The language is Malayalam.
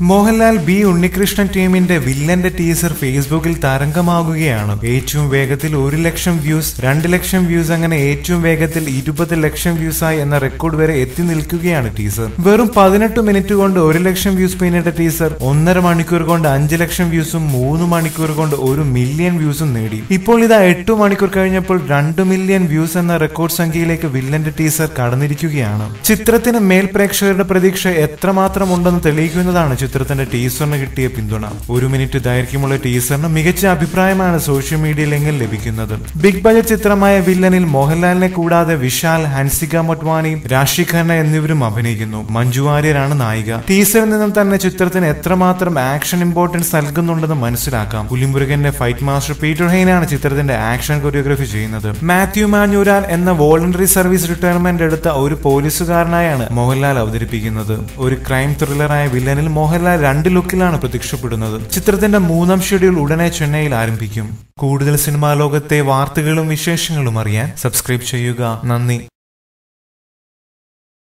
മോഹൻലാൽ ബി ഉണ്ണികൃഷ്ണൻ ടീമിന്റെ വില്ലന്റെ ടീസർ ഫേസ്ബുക്കിൽ തരംഗമാകുകയാണ്. ഏറ്റവും വേഗത്തിൽ ഒരു ലക്ഷം വ്യൂസ് രണ്ട് ലക്ഷം വ്യൂസ് അങ്ങനെ ഏറ്റവും വേഗത്തിൽ ഇരുപത് ലക്ഷം വ്യൂസ് ആയി എന്ന റെക്കോർഡ് വരെ എത്തി നിൽക്കുകയാണ് ടീസർ വെറും പതിനെട്ട് മിനിറ്റ് കൊണ്ട് ഒരു ലക്ഷം വ്യൂസ് പിന്നിട്ട ടീസർ ഒന്നര മണിക്കൂർ കൊണ്ട് അഞ്ച് ലക്ഷം വ്യൂസും മൂന്ന് മണിക്കൂർ കൊണ്ട് ഒരു മില്യൺ വ്യൂസും നേടി. ഇപ്പോൾ ഇതാ എട്ട് മണിക്കൂർ കഴിഞ്ഞപ്പോൾ രണ്ട് മില്യൺ വ്യൂസ് എന്ന റെക്കോർഡ് സംഖ്യയിലേക്ക് വില്ലന്റെ ടീസർ കടന്നിരിക്കുകയാണ്. ചിത്രത്തിന് മേൽ പ്രേക്ഷകരുടെ പ്രതീക്ഷ എത്രമാത്രം ഉണ്ടെന്ന് തെളിയിക്കുന്നതാണ് ചിത്രത്തിന്റെ ടീസറിന് കിട്ടിയ പിന്തുണ. ഒരു മിനിറ്റ് ദൈർഘ്യമുള്ള ടീസറിന് മികച്ച അഭിപ്രായമാണ് സോഷ്യൽ മീഡിയയിൽ എങ്കിൽ ലഭിക്കുന്നത്. ബിഗ് ബജറ്റ് ചിത്രമായ വില്ലനിൽ മോഹൻലാലിനെ കൂടാതെ വിശാൽ ഹൻസിക മൊട്വാനി രാഷി ഖന്ന എന്നിവരും അഭിനയിക്കുന്നു. മഞ്ജു വാര്യരാണ് നായിക. ടീസറിൽ നിന്നും തന്നെ ചിത്രത്തിന് എത്രമാത്രം ആക്ഷൻ ഇമ്പോർട്ടൻസ് നൽകുന്നുണ്ടെന്ന് മനസ്സിലാക്കാം. പുലിമുരുകന്റെ ഫൈറ്റ് മാസ്റ്റർ പീറ്റർ ഹെയ്നാണ് ചിത്രത്തിന്റെ ആക്ഷൻ കൊറിയോഗ്രഫി ചെയ്യുന്നത്. മാത്യു മാഞ്ഞൂരാൻ എന്ന വോളണ്ടറി സർവീസ് റിട്ടയർമെന്റ് എടുത്ത ഒരു പോലീസുകാരനായാണ് മോഹൻലാൽ അവതരിപ്പിക്കുന്നത്. ഒരു ക്രൈം ത്രില്ലറായ വില്ലനിൽ മോഹൻലാൽ രണ്ട് ലുക്കിലാണ് പ്രത്യക്ഷപ്പെടുന്നത്. ചിത്രത്തിന്റെ മൂന്നാം ഷെഡ്യൂൾ ഉടനെ ചെന്നൈയിൽ ആരംഭിക്കും. കൂടുതൽ സിനിമാ ലോകത്തെ വാർത്തകളും വിശേഷങ്ങളും അറിയാൻ സബ്സ്ക്രൈബ് ചെയ്യുക. നന്ദി.